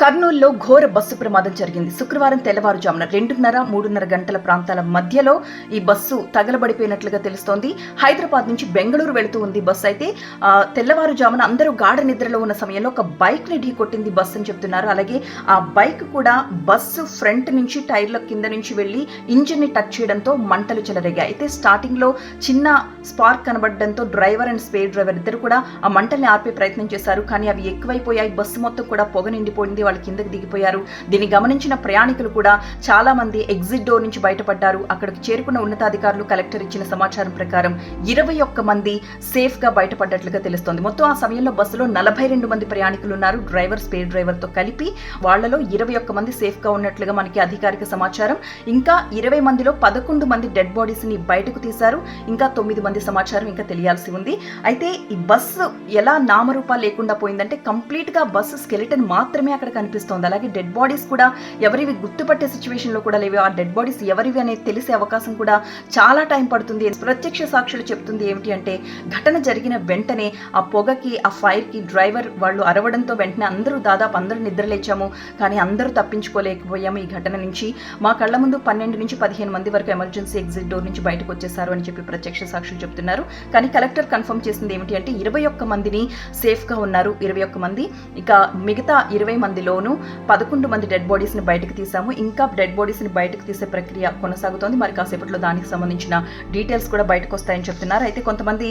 కర్నూలులో ఘోర బస్సు ప్రమాదం జరిగింది. శుక్రవారం తెల్లవారుజామున రెండున్నర మూడున్నర గంటల ప్రాంతాల మధ్యలో ఈ బస్సు తగలబడిపోయినట్లుగా తెలుస్తోంది. హైదరాబాద్ నుంచి బెంగళూరు వెళుతూ ఉంది బస్సు అయితే. ఆ, తెల్లవారుజామున అందరూ గాఢ నిద్రలో ఉన్న సమయంలో ఒక బైక్ని ఢీ కొట్టింది బస్సు అని చెప్తున్నారు. అలాగే ఆ బైక్ కూడా బస్సు ఫ్రంట్ నుంచి టైర్ల కింద నుంచి వెళ్ళి ఇంజిన్ని టచ్ చేయడంతో మంటలు చెలరేగాయి. అయితే స్టార్టింగ్లో చిన్న స్పార్క్ కనబడడంతో డ్రైవర్ అండ్ స్పేర్ డ్రైవర్ ఇద్దరు కూడా ఆ మంటల్ని ఆర్పే ప్రయత్నం చేశారు. కానీ అవి ఎక్కువైపోయాయి. బస్సు మొత్తం కూడా పొగ నిండిపోయింది. వాళ్ళు కిందకి దిగిపోయారు. దీన్ని గమనించిన ప్రయాణికులు కూడా చాలా మంది ఎగ్జిట్ డోర్ నుంచి బయటపడ్డారు. అక్కడికి చేరుకున్న ఉన్నతాధికారులు కలెక్టర్ ఇచ్చిన సమాచారం ప్రకారం ఇరవై ఒక్క మంది సేఫ్గా బయటపడ్డట్లుగా తెలుస్తోంది. మొత్తం ఆ సమయంలో బస్సులో నలభై రెండు మంది ప్రయాణికులు ఉన్నారు. డ్రైవర్ స్పేర్ డ్రైవర్తో కలిపి వాళ్ళలో ఇరవై ఒక్క మంది సేఫ్గా ఉన్నట్లుగా మనకి అధికారిక సమాచారం. ఇంకా ఇరవై మందిలో పదకొండు మంది డెడ్ బాడీస్ని బయటకు తీశారు. ఇంకా తొమ్మిది మంది సమాచారం ఇంకా తెలియాల్సి ఉంది. అయితే ఈ బస్సు ఎలా నామరూపాలు లేకుండా పోయిందంటే కంప్లీట్గా బస్సు స్కెలిటన్ మాత్రమే అక్కడ కనిపిస్తోంది. అలాగే డెడ్ బాడీస్ కూడా ఎవరివి గుర్తుపట్టే సిచ్యువేషన్లో కూడా లేవు. ఆ డెడ్ బాడీస్ ఎవరివి అనేది తెలిసే అవకాశం కూడా చాలా టైం పడుతుంది. ప్రత్యక్ష సాక్షులు చెప్తుంది ఏమిటి అంటే ఘటన జరిగిన వెంటనే ఆ పొగకి ఆ ఫైర్కి డ్రైవర్ వాళ్ళు అరవడంతో వెంటనే అందరూ దాదాపు అందరూ నిద్రలేచాము. కానీ అందరూ తప్పించుకోలేకపోయాము ఈ ఘటన నుంచి. మా కళ్ళ ముందు పన్నెండు నుంచి పదిహేను మంది వరకు ఎమర్జెన్సీ ఎగ్జిట్ డోర్ నుంచి బయటకు వచ్చేసారు అని చెప్పి ప్రత్యక్ష సాక్షులు చెప్తున్నారు. కానీ కలెక్టర్ కన్ఫర్మ్ చేసింది ఏమిటి అంటే ఇరవై ఒక్క మందిని సేఫ్గా ఉన్నారు. ఇరవై ఒక్క మంది. ఇక మిగతా ఇరవై లోను పదకొండు మంది డెడ్ బాడీస్ని బయటకు తీసాము ఇంకా డెడ్ బాడీస్ని బయటకు తీసే ప్రక్రియ కొనసాగుతోంది. మరి కాసేపట్లో దానికి సంబంధించిన డీటెయిల్స్ కూడా బయటకు వస్తాయని చెప్తున్నారు. అయితే కొంతమంది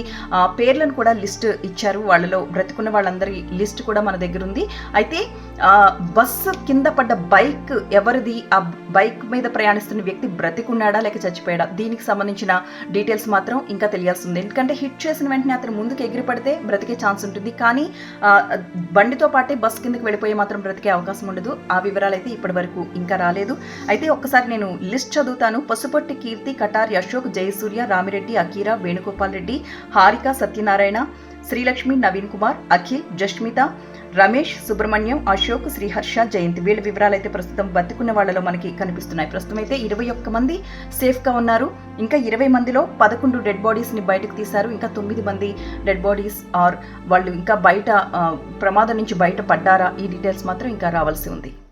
పేర్లను కూడా లిస్ట్ ఇచ్చారు. వాళ్ళలో బ్రతికున్న వాళ్ళందరి లిస్ట్ కూడా మన దగ్గర ఉంది. అయితే బస్సు కింద పడ్డ బైక్ ఎవరిది? ఆ బైక్ మీద ప్రయాణిస్తున్న వ్యక్తి బ్రతికున్నాడా? లేక చచ్చిపోయాడా? దీనికి సంబంధించిన డీటెయిల్స్ మాత్రం ఇంకా తెలియాల్సింది. ఎందుకంటే హిట్ చేసిన వెంటనే అతను ముందుకు ఎగిరి పడితే బ్రతికే ఛాన్స్ ఉంటుంది. కానీ బండితో పాటే బస్ కిందకి వెళ్ళిపోయి మాత్రం బ్రతికే అవకాశం ఉండదు. ఆ వివరాలు అయితే ఇప్పటి వరకు ఇంకా రాలేదు. అయితే ఒక్కసారి నేను లిస్ట్ చదువుతాను. పసుపొట్టి కీర్తి కటారి అశోక్ జయసూర్య రామిరెడ్డి అకీరా వేణుగోపాల్ రెడ్డి హారిక సత్యనారాయణ శ్రీలక్ష్మి నవీన్ కుమార్ అఖిల్ జస్మిత రమేష్ సుబ్రహ్మణ్యం అశోక్ శ్రీహర్ష జయంతి. వీళ్ళ వివరాలు అయితే ప్రస్తుతం బతుకున్న వాళ్ళలో మనకి కనిపిస్తున్నాయి. ప్రస్తుతం అయితే ఇరవై ఒక్క మంది సేఫ్గా ఉన్నారు. ఇంకా ఇరవై మందిలో పదకొండు డెడ్ బాడీస్ని బయటకు తీశారు. ఇంకా తొమ్మిది మంది డెడ్ బాడీస్ ఆర్ వాళ్ళు ఇంకా బయట ప్రమాదం నుంచి బయట పడ్డారా ఈ డీటెయిల్స్ మాత్రం ఇంకా రావాల్సి ఉంది.